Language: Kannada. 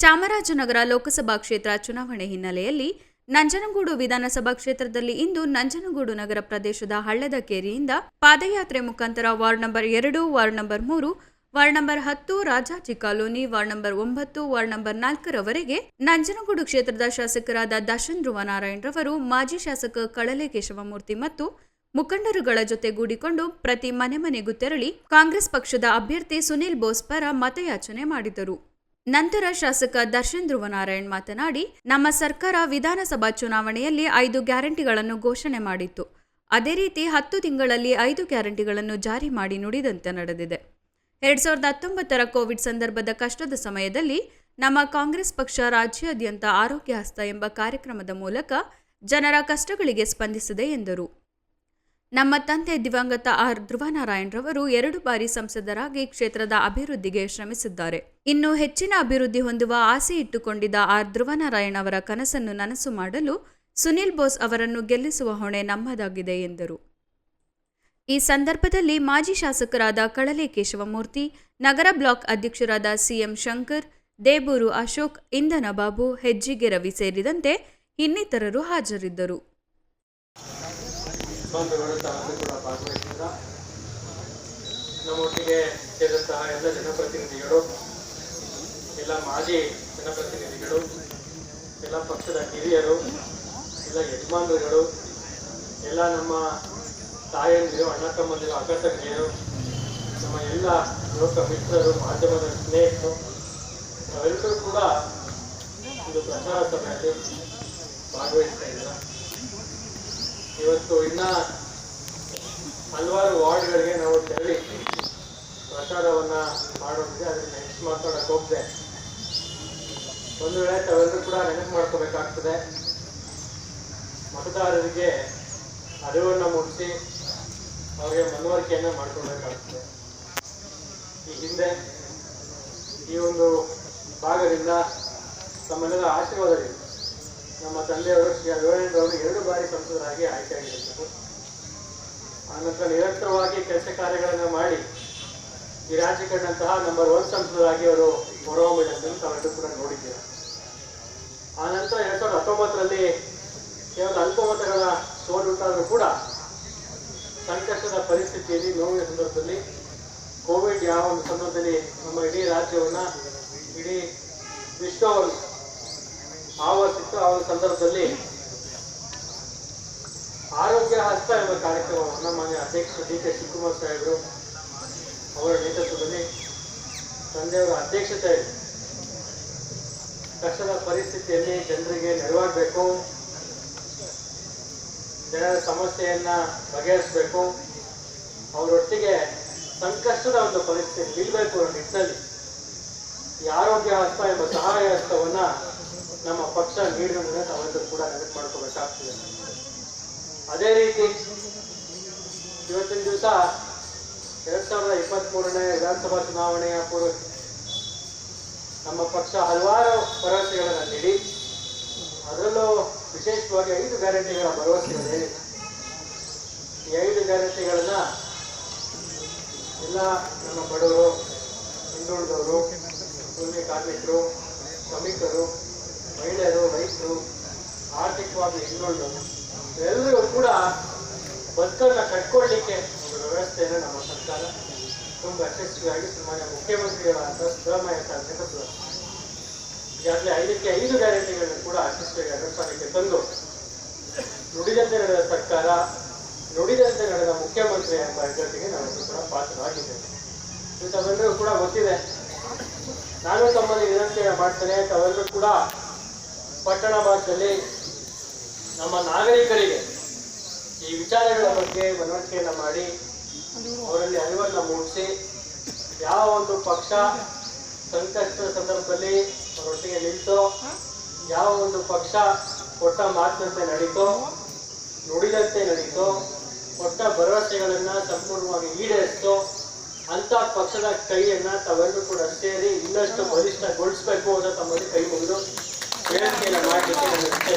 ಚಾಮರಾಜನಗರ ಲೋಕಸಭಾ ಕ್ಷೇತ್ರ ಚುನಾವಣೆ ಹಿನ್ನೆಲೆಯಲ್ಲಿ ನಂಜನಗೂಡು ವಿಧಾನಸಭಾ ಕ್ಷೇತ್ರದಲ್ಲಿ ಇಂದು ನಂಜನಗೂಡು ನಗರ ಪ್ರದೇಶದ ಹಳ್ಳದ ಕೇರಿಯಿಂದ ಪಾದಯಾತ್ರೆ ಮುಖಾಂತರ ವಾರ್ಡ್ ನಂಬರ್ ಎರಡು, ವಾರ್ಡ್ ನಂಬರ್ ಮೂರು, ವಾರ್ಡ್ ನಂಬರ್ ಹತ್ತು, ರಾಜಾಜಿ ಕಾಲೋನಿ, ವಾರ್ಡ್ ನಂಬರ್ ಒಂಬತ್ತು, ವಾರ್ಡ್ ನಂಬರ್ ನಾಲ್ಕರವರೆಗೆ ನಂಜನಗೂಡು ಕ್ಷೇತ್ರದ ಶಾಸಕರಾದ ದರ್ಶನ್ ಧ್ರುವ ನಾರಾಯಣ್ ರವರು, ಮಾಜಿ ಶಾಸಕ ಕಳಲೆ ಕೇಶವಮೂರ್ತಿ ಮತ್ತು ಮುಖಂಡರುಗಳ ಜೊತೆಗೂಡಿಕೊಂಡು ಪ್ರತಿ ಮನೆ ಮನೆಗೂ ತೆರಳಿ ಕಾಂಗ್ರೆಸ್ ಪಕ್ಷದ ಅಭ್ಯರ್ಥಿ ಸುನಿಲ್ ಬೋಸ್ ಪರ ಮತಯಾಚನೆ ಮಾಡಿದರು. ನಂತರ ಶಾಸಕ ದರ್ಶನ್ ಧ್ರುವನಾರಾಯಣ್ ಮಾತನಾಡಿ, ನಮ್ಮ ಸರ್ಕಾರ ವಿಧಾನಸಭಾ ಚುನಾವಣೆಯಲ್ಲಿ ಐದು ಗ್ಯಾರಂಟಿಗಳನ್ನು ಘೋಷಣೆ ಮಾಡಿತ್ತು. ಅದೇ ರೀತಿ ಹತ್ತು ತಿಂಗಳಲ್ಲಿ ಐದು ಗ್ಯಾರಂಟಿಗಳನ್ನು ಜಾರಿ ಮಾಡಿ ನುಡಿದಂತೆ ನಡೆದಿದೆ. ಎರಡ್ ಸಾವಿರದ ಹತ್ತೊಂಬತ್ತರ ಕೋವಿಡ್ ಸಂದರ್ಭದ ಕಷ್ಟದ ಸಮಯದಲ್ಲಿ ನಮ್ಮ ಕಾಂಗ್ರೆಸ್ ಪಕ್ಷ ರಾಜ್ಯಾದ್ಯಂತ ಆರೋಗ್ಯ ಹಸ್ತ ಎಂಬ ಕಾರ್ಯಕ್ರಮದ ಮೂಲಕ ಜನರ ಕಷ್ಟಗಳಿಗೆ ಸ್ಪಂದಿಸಿದೆ ಎಂದರು. ನಮ್ಮ ತಂದೆ ದಿವಂಗತ ಆರ್ ಧ್ರುವನಾರಾಯಣರವರು ಎರಡು ಬಾರಿ ಸಂಸದರಾಗಿ ಕ್ಷೇತ್ರದ ಅಭಿವೃದ್ಧಿಗೆ ಶ್ರಮಿಸಿದ್ದಾರೆ. ಇನ್ನು ಹೆಚ್ಚಿನ ಅಭಿವೃದ್ಧಿ ಹೊಂದುವ ಆಸೆ ಇಟ್ಟುಕೊಂಡಿದ್ದ ಆರ್ ಧ್ರುವನಾರಾಯಣ್ ಅವರ ಕನಸನ್ನು ನನಸು ಮಾಡಲು ಸುನಿಲ್ ಬೋಸ್ ಅವರನ್ನು ಗೆಲ್ಲಿಸುವ ಹೊಣೆ ನಮ್ಮದಾಗಿದೆ, ಎಂದರು. ಈ ಸಂದರ್ಭದಲ್ಲಿ ಮಾಜಿ ಶಾಸಕರಾದ ಕಳಲೆ ಕೇಶವಮೂರ್ತಿ ನಗರ ಬ್ಲಾಕ್ ಅಧ್ಯಕ್ಷರಾದ ಸಿಎಂ ಶಂಕರ್, ದೇಬೂರು ಅಶೋಕ್, ಇಂಧನ ಬಾಬು, ಹೆಜ್ಜಿಗೆ ರವಿ ಸೇರಿದಂತೆ ಇನ್ನಿತರರು ಹಾಜರಿದ್ದರು. ಬಂಧುಗಳು ತಾವೆಲ್ಲರೂ ಕೂಡ ಭಾಗವಹಿಸಿದ ನಮ್ಮೊಟ್ಟಿಗೆ ಸೇರಿದಂತಹ ಎಲ್ಲ ಜನಪ್ರತಿನಿಧಿಗಳು, ಎಲ್ಲ ಮಾಜಿ ಜನಪ್ರತಿನಿಧಿಗಳು, ಎಲ್ಲ ಪಕ್ಷದ ಹಿರಿಯರು, ಎಲ್ಲ ಯಜಮಾನರುಗಳು, ಎಲ್ಲ ನಮ್ಮ ತಾಯಂದಿರು ಅಣ್ಣ ತಮ್ಮಂದಿರು ಅಕ್ಕ ತಂಗಿಯರು ನಮ್ಮ ಎಲ್ಲ ಲೋಕ ಮಿತ್ರರು, ಮಾಧ್ಯಮದ ಸ್ನೇಹಿತರು, ನಾವೆಲ್ಲರೂ ಕೂಡ ಒಂದು ಪ್ರಚಾರ ಸಭೆಯಲ್ಲಿ ಭಾಗವಹಿಸ್ತಾ ಇದ್ದೀರಾ? ಇವತ್ತು ಇನ್ನ ಹಲವಾರು ವಾರ್ಡ್ಗಳಿಗೆ ನಾವು ತೆರಳಿ ಪ್ರಚಾರವನ್ನ ಮಾಡೋದಿದೆ, ಅದನ್ನ ನೆಕ್ಸ್ಟ್ ಮಾತಾಡಕ್ ಹೋಗ್ದೆ. ಒಂದು ವೇಳೆ ತಾವೆಲ್ಲರೂ ಕೂಡ ನೆನಪು ಮಾಡ್ಕೋಬೇಕಾಗ್ತದೆ. ಮತದಾರರಿಗೆ ಅರಿವನ್ನು ಮೂಡಿಸಿ ಅವರಿಗೆ ಮನವರಿಕೆಯನ್ನ ಮಾಡ್ಕೊಳ್ಬೇಕಾಗ್ತದೆ. ಈ ಹಿಂದೆ ಈ ಒಂದು ಭಾಗದಿಂದ ತಮ್ಮೆಲ್ಲರ ಆಶೀರ್ವಾದವಿದೆ ನಮ್ಮ ತಂದೆಯವರು ಶ್ರೀ ಅರವಿಂದ್ ಎರಡು ಬಾರಿ ಸಂಸದರಾಗಿ ಆಯ್ಕೆಯಾಗಿರುತ್ತಾರೆ ಆನಂತರ ನಿರಂತರವಾಗಿ ಕೆಲಸ ಕಾರ್ಯಗಳನ್ನು ಮಾಡಿ ಈ ರಾಜ್ಯ ಕಂಡಂತಹ ನಂಬರ್ ಒನ್ ಸಂಸದರಾಗಿ ಅವರು ಹೊರಹೊಮ್ಮಿದ್ದನ್ನು ತಾವೆಲ್ಲರೂ ಕೂಡ ನೋಡಿದ್ದೀರ? ಆನಂತರ ಎರಡ್ ಸಾವಿರದ ಹತ್ತೊಂಬತ್ತರಲ್ಲಿ ಕೇವಲ ಅಲ್ಪಮತಗಳ ಸೋಲುಂಟಾದರೂ ಕೂಡ ಸಂಕಷ್ಟದ ಪರಿಸ್ಥಿತಿಯಲ್ಲಿ ನೋವಿನ ಸಂದರ್ಭದಲ್ಲಿ ಕೋವಿಡ್ ಯಾವ ಒಂದು ಸಂದರ್ಭದಲ್ಲಿ ನಮ್ಮ ಇಡೀ ರಾಜ್ಯವನ್ನು, ಇಡೀ ವಿಶ್ವವನ್ನು ಆವರಿಸಿತ್ತು ಆ ಒಂದು ಸಂದರ್ಭದಲ್ಲಿ ಆರೋಗ್ಯ ಹಸ್ತ ಎಂಬ ಕಾರ್ಯಕ್ರಮವನ್ನು ಮಾನ್ಯ ಅಧ್ಯಕ್ಷ ಡಿ ಕೆ ಶಿವಕುಮಾರ್ ಸಾಹೇಬರು ಅವರ ನೇತೃತ್ವದಲ್ಲಿ ತಂದೆಯವರ ಅಧ್ಯಕ್ಷತೆ ಕಷ್ಟದ ಪರಿಸ್ಥಿತಿಯಲ್ಲಿ ಜನರಿಗೆ ನೆರವಾಗಬೇಕು. ಜನರ ಸಮಸ್ಯೆಯನ್ನ ಬಗೆಹರಿಸಬೇಕು. ಅವರೊಟ್ಟಿಗೆ ಸಂಕಷ್ಟದ ಒಂದು ಪರಿಸ್ಥಿತಿ ನಿಲ್ಲಬೇಕು ಅನ್ನೋ ನಿಟ್ಟಿನಲ್ಲಿ ಈ ಆರೋಗ್ಯ ಹಸ್ತ ಎಂಬ ಸಹಾಯ ಹಸ್ತವನ್ನ ನಮ್ಮ ಪಕ್ಷ ನೀಡಿರೋದನ್ನ ತಾವೆಲ್ಲರೂ ಕೂಡ ನೆನಪು ಮಾಡ್ಕೋಬೇಕಾಗ್ತದೆ ಅದೇ ರೀತಿ ಇವತ್ತಿನ ದಿವಸ ಎರಡ್ ಸಾವಿರದ ಇಪ್ಪತ್ತ್ ಮೂರನೇ ವಿಧಾನಸಭಾ ಚುನಾವಣೆಯ ಪೂರ್ವ ನಮ್ಮ ಪಕ್ಷ ಹಲವಾರು ಭರವಸೆಗಳನ್ನು ನೀಡಿ, ಅದರಲ್ಲೂ ವಿಶೇಷವಾಗಿ ಐದು ಗ್ಯಾರಂಟಿಗಳ ಭರವಸೆ ಈ ಐದು ಗ್ಯಾರಂಟಿಗಳನ್ನ ಎಲ್ಲ ನಮ್ಮ ಬಡವರು, ಹಿಂದುಳಿದವರು ಕಾರ್ಮಿಕರು, ಶ್ರಮಿಕರು ಮಹಿಳೆಯರು ರೈತರು ಆರ್ಥಿಕವಾಗಿ ಹಿಂದುಳಿದು ಎಲ್ಲರೂ ಕೂಡ ಬದುಕನ್ನ ಕಟ್ಕೊಳ್ಳಿಕ್ಕೆ ಒಂದು ವ್ಯವಸ್ಥೆಯನ್ನು ನಮ್ಮ ಸರ್ಕಾರ ತುಂಬ ಯಶಸ್ವಿಯಾಗಿ ಸುಮಾರು ಮುಖ್ಯಮಂತ್ರಿಗಳಾದ ಸಿದ್ದರಾಮಯ್ಯ ನೇತೃತ್ವದಲ್ಲಿ ಈಗಾಗಲೇ ಐದಕ್ಕೆ ಐದು ಗ್ಯಾರಂಟಿಗಳನ್ನು ಕೂಡ ಯಶಸ್ವಿಯಾಗಿ ಅನುಷ್ಠಾನಕ್ಕೆ ತಂದು ನುಡಿದಂತೆ ನಡೆದ ಸರ್ಕಾರ, ನುಡಿದಂತೆ ನಡೆದ ಮುಖ್ಯಮಂತ್ರಿ ಎಂಬ ಹೆಗ್ಗಳಿಕೆಗೆ ನಾವು ಕೂಡ ಪಾತ್ರರಾಗಿದ್ದೇವೆ ಇದು ತಾವೆಲ್ಲರಿಗೂ ಕೂಡ ಗೊತ್ತಿದೆ. ನಾನು ತಮ್ಮಲ್ಲಿ ವಿನಂತಿಯನ್ನು ಮಾಡ್ತೇನೆ ತಾವೆಲ್ಲರೂ ಕೂಡ ಪಟ್ಟಣ ಭಾಗದಲ್ಲಿ ನಮ್ಮ ನಾಗರಿಕರಿಗೆ ಈ ವಿಚಾರಗಳ ಬಗ್ಗೆ ಮನವರಿಕೆಯನ್ನು ಮಾಡಿ ಅವರಲ್ಲಿ ಅರಿವನ್ನು ಮೂಡಿಸಿ ಯಾವ ಒಂದು ಪಕ್ಷ ಸಂಕಷ್ಟದ ಸಂದರ್ಭದಲ್ಲಿ ಅವರೊಟ್ಟಿಗೆ ನಿಂತೋ ಯಾವ ಒಂದು ಪಕ್ಷ ಕೊಟ್ಟ ಮಾತಿನಂತೆ ನಡೀತೋ, ನುಡಿದಂತೆ ನಡೀತೋ, ಕೊಟ್ಟ ಭರವಸೆಗಳನ್ನು ಸಂಪೂರ್ಣವಾಗಿ ಈಡೇರಿಸ್ತೋ, ಅಂತ ಪಕ್ಷದ ಕೈಯನ್ನ ತಾವೆಲ್ಲರೂ ಕೂಡ ಸೇರಿ ಇನ್ನಷ್ಟು ಬಲಿಷ್ಠಗೊಳಿಸಬೇಕು ಅಂತ ತಮ್ಮಲ್ಲಿ ಕೈ ಮುಗಿದು ವಿನಂತಿಯನ್ನು ಮಾಡಲಿಕ್ಕೆ ನಾನು ಇಚ್ಛೆ